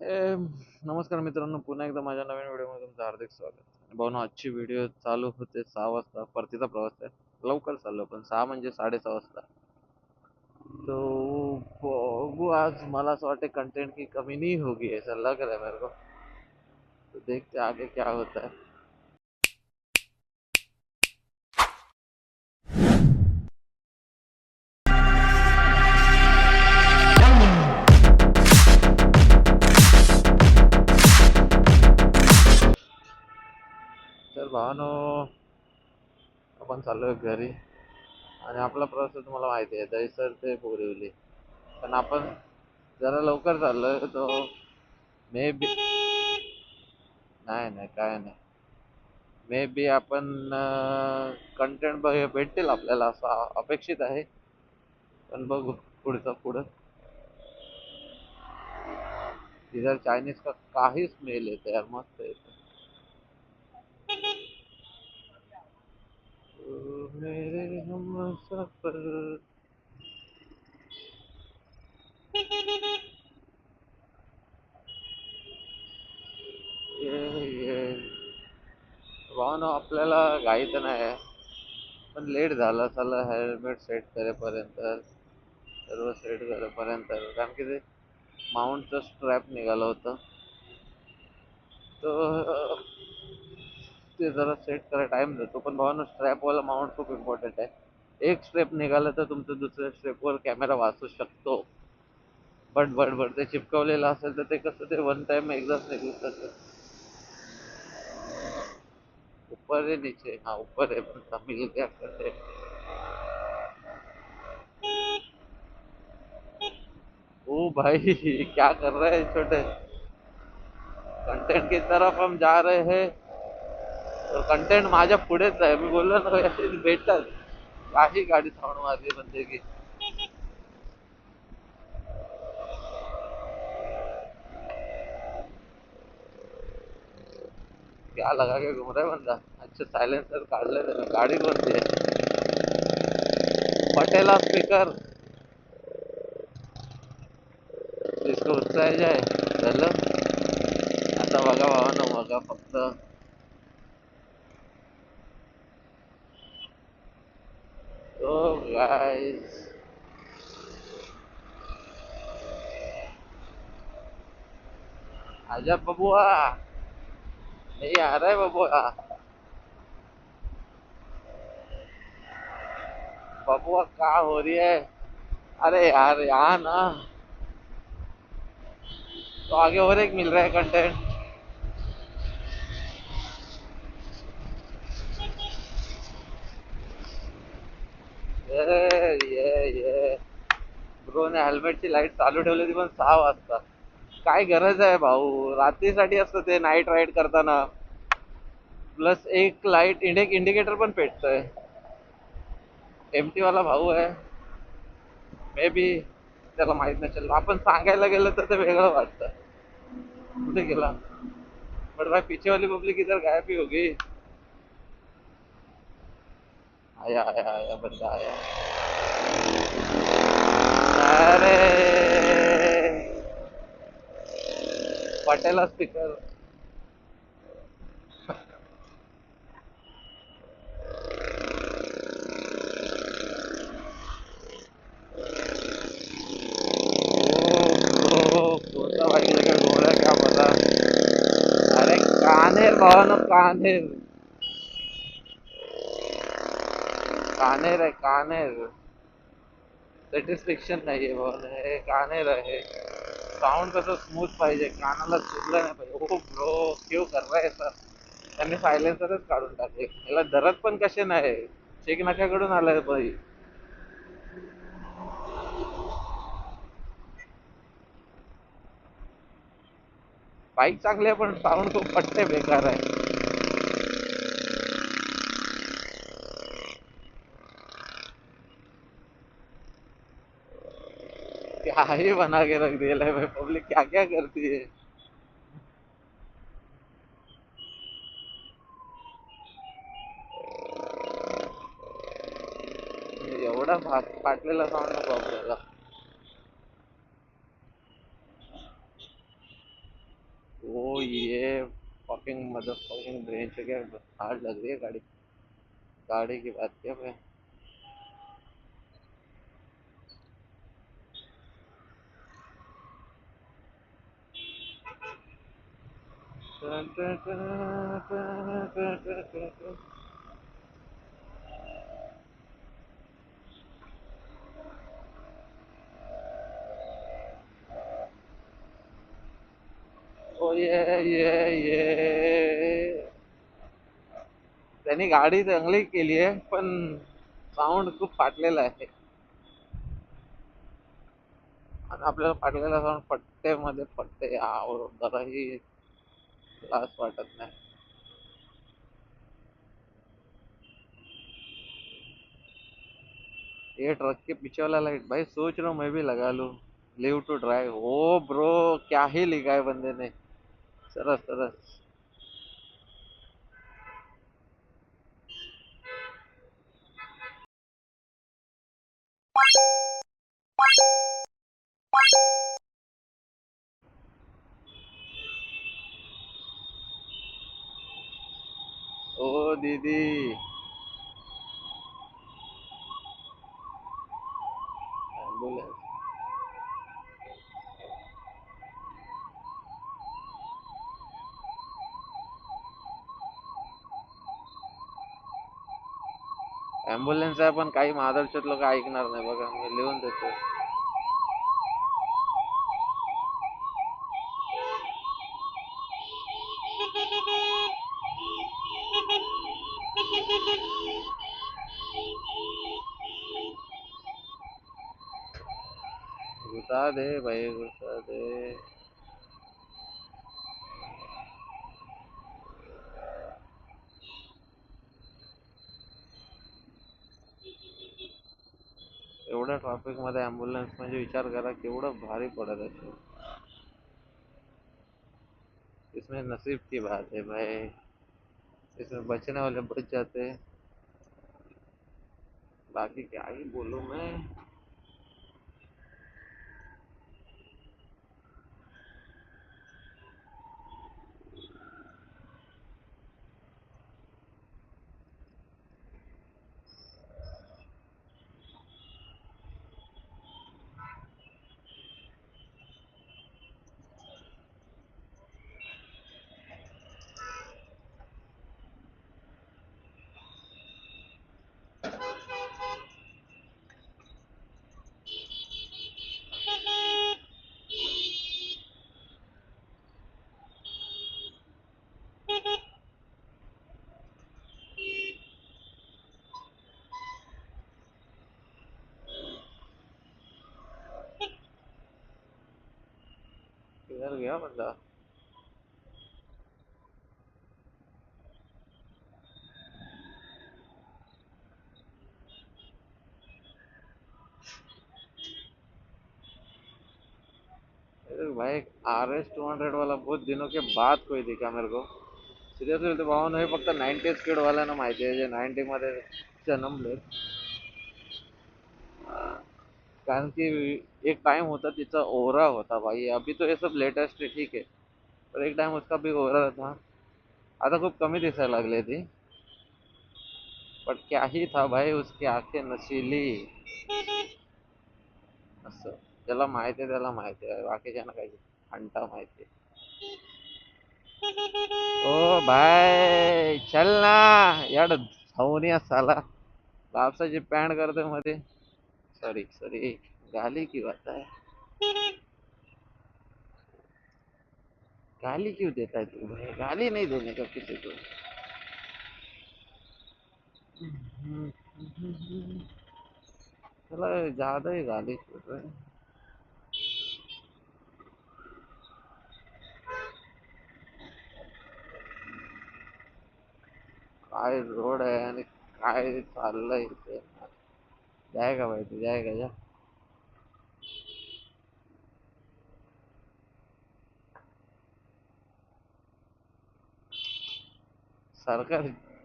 ए, नमस्कार मित्रांनो पुन्हा एकदा माझ्या नवीन व्हिडिओमध्ये तुमचं हार्दिक स्वागत. भाऊ आजची व्हिडिओ चालू होते सहा वाजता परतीचा प्रवास आहे. लवकर चाललो पण सहा म्हणजे साडेसहा वाजता. तो बघू आज मला असं वाटते कंटेंट की कमी नहीं होगी ऐसा लग रहा है मेरे को. तो देखते आगे क्या होता है. भावानो आपण चाललोय घरी. आणि आपला प्रवास तुम्हाला माहिती आहे दहीसर ते बोरिवली. पण आपण जरा लवकर चाललोय तो मे बी नाही नाही काय नाही. मे बी आपण कंटेंट भेटतील आपल्याला असं अपेक्षित आहे. पण बघू पुढचं पुढं. इधर चायनीज का काही स्मेल येते यार मस्त येते ओ मेरे हम सफर। ये भावना आपल्याला घाई तर नाही. पण लेट झाला चला हेल्मेट सेट करेपर्यंत सर्व सेट करेपर्यंत. कारण की ते माउंटचं स्ट्रॅप निघालं होतं. तर ते जरा सेट करायला टाइम जातो पण भावानं स्ट्रॅपवाला माउंट खूप इम्पॉर्टंट आहे. एक स्ट्रेप निघालं तर तुमचं दुसऱ्या स्ट्रेपवर कॅमेरा वाचू शकतो. बट बट बट ते चिपकवलेलं असेल तर ते कसं, ते वन टाइम एकदाच निघू शकतं ऊपर है नीचे हाँ ऊपर है बंदा मिल गया करते ओ भाई, क्या कर रहे हैं छोटे? कंटेंट की तरफ़ हम जा रहे हैं. कंटेंट माझ्या पुढेच आहे. मी बोललो ना भेटतात. काही गाडी थांबून मारली म्हणते की क्या लगा के घूम रहे बंदा. अच्छा सायलेन्सर काढले त्याने. गाडी कोणती आहे? पटेला स्पीकर इसको उत्साह जाय झालं आता बघा भावानं बघा फक्त. तो गाइस आजा बबुआ नहीं आ रहा है बबुआ बबुआ कहा हो रही है अरे यार यहाँ ना तो आगे और एक मिल रहा है कंटेंट हेल्मेटची लाइट चालू ठेवली होती पण सहा वाजता. काय गरज आहे भाऊ? रात्रीसाठी असतं ते नाईट राईड करताना. प्लस एक लाइट इंडे इंडिकेटर पण पेटतोय. एम वाला भाऊ आहे. मे बी त्याला माहीत नसेल. आपण सांगायला गेलं तर ते वेगळं वाटतं. कुठे गेला? बट भाई पीछे वाली पब्लिक इधर गायब ही होगी. आया आया आया बंदा आया. पहला स्पीकर कानेर कानेर कानेर है कानेर। सेटिस्फेक्शन नहीं है है कानेर है। साऊंड कसं स्मूथ पाहिजे कानाला चुकलं नाही पाहिजे. ओ ब्रो क्यू कर सर त्यांनी सायलेन्सरच काढून टाकले. याला धरत पण कसे नाही? चेक नाक्याकडून आलाय बाई. बाईक चांगली आहे पण साऊंड खूप पट्टे बेकार आहे. क्या ही बना के रख दिया है भाई, पब्लिक क्या क्या करती है? एवढा फाट, फाटलेला साऊंड नको आपल्याला. ओ ये फकिंग मदर फकिंग ब्रेन से क्या हार्ड लग रही है गाड़ी. गाड़ी की बात क्या है Oh ये ये ये त्यांनी गाडी चांगली केली आहे पण साऊंड खूप फाटलेला आहे. आणि आपल्याला फाटलेला साऊंड फट्टे मध्ये फट्टे यावर जराही ये ट्रक के पीछे वाला लाइट भाई सोच रहा हूँ मैं भी लगा लू। Live to drive O bro, क्या ही लिखा है बंदे ने। सरस सरस। दीदी। ॲम्ब्युलन्स आहे पण काही महादर्शक लोक ऐकणार नाही बघा मी लिहून देतो. घुसा दे भाई घुसा दे एवढ्या ट्रॅफिक मध्ये ॲम्ब्युलन्स म्हणजे विचार करा, केवढं भारी पडत असेल. इसमें नसीब की बात है भाई. इसमें बचने वाले बच जाते. हैं बाकी क्या ही बोलूँ मैं? किधर गया बंदा। भाई आर एस टू हंड्रेड वाला बहुत दिनों के बाद कोई दिखा मेरे को। सिरियसली बोलतो भावानं हे फक्त नाईन्टी स्पीड वाल्यांना माहिती आहे जे नाईन्टी मध्ये जन्मले कारण की एक टाइम होता तिचा ओरा होता भाई. अभी तो ये सब लेटेस्ट है ठीक है. पर एक टाइम उसका भी ओरा था. आता खूप कमी दिसायला लागले ती पण क्या ही था भाई उसकी आंखें नशीली. असं. ज्याला माहिती आहे त्याला माहिती आहे. बाकीच्यांना काही हंटा माहिती ओ भाई चल ना. याड धावून साला. बापसाची पॅन्ट करते मध्ये. सॉरी सॉरी, गाली की बात है। गाली क्यों देता है तू भाई? गाली नहीं देने का किसी को। चला, ज़्यादा ही गाली छोड़ रहे हैं। काय रोड आहे आणि काय चाललंय इथे? जाएगा भाई तू जाएगा जा सरकार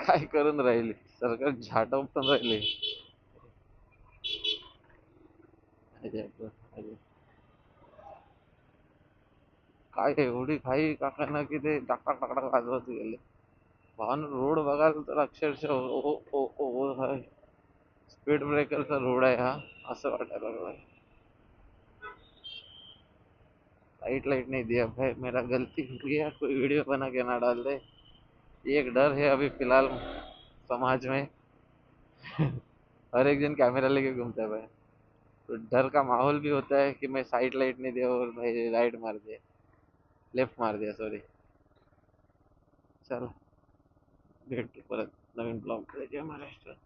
काय करून राहिली सरकार झाटव पण राहिले काय एवढी काही काकांना की ते टाक टाकडा वाजवत गेले भावानं रोड बघाल तर अक्षरशः ओ ओ ओ ओ स्पीड ब्रेकरचा रोड आहे हा असं वाटायला लागलं लाइट लाइट नहीं दिया भाई, मेरा गलती हो गया, कोई वीडियो बना के ना डाल दे। ये एक डर है अभी फ़िलहाल समाज में। हर एक जन कैमरा लेके घूमता है भाई। तो डर का माहौल भी होता है कि मैं साइड लाइट नहीं दिया और मैं राइट मार दिया। लेफ़्ट मार दिया सॉरी चल भेटतो परत नवीन ब्लॉग जय महाराष्ट्र